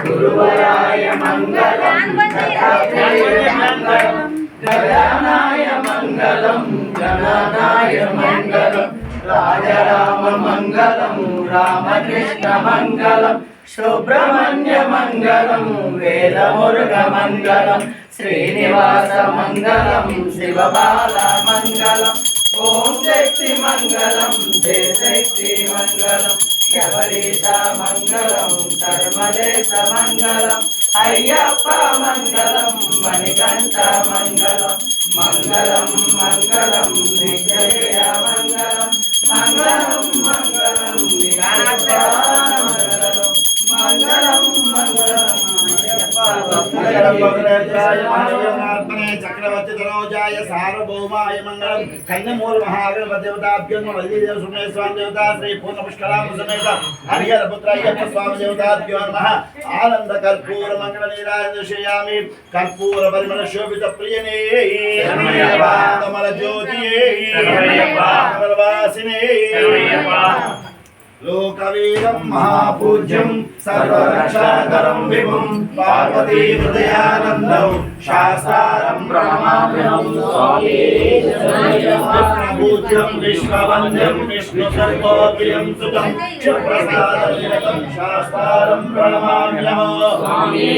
గురువరాయ మంగళం దత్తాత్రేయ మంగళం. గజానాయ గణనాయ మంగళం రాజరామ మంగళం రామకృష్ణ మంగళం సుబ్రహ్మణ్య మంగళం వేదమురుగ మంగళం శ్రీనివాస మంగళం శివబాల మంగళం ఓం శక్తి మంగళం జయ శక్తి మంగళం శబరీశ మంగళం ధర్మదేశ మంగళం అయ్యప్ప మంగళం మణికంఠ మంగళం మంగళం మంగళం విజయ మంగళం మంగళం మంగళం వినాయక చక్రవర్తి తనోజాయ సార్వభౌమాయ మంగళం కన్యమూల మహాగణపతి దేవతాభ్యం వల్లీదేవ సుమే స్వామి దేవత శ్రీ పూర్ణ పుష్కరామ సమేత హరిహర పుత్ర అయ్యప్ప స్వామి దేవతాభ్యో నమ ఆనంద కర్పూర మంగళ నీరాజయామి కర్పూర పరిమళ శోభిత ప్రియనే. కమల. కమలవాసినే సర్వరక్షాకరం విభుం పార్వతీ హృదయానందం శాస్త్రారం ప్రణమామ్యం స్వామి పూజ్యం విశ్వవంద్యం విష్ణు సర్వోప్రియం సుతం క్షుప్రసాదం శాస్త్రారం ప్రణమామ్యం స్వామి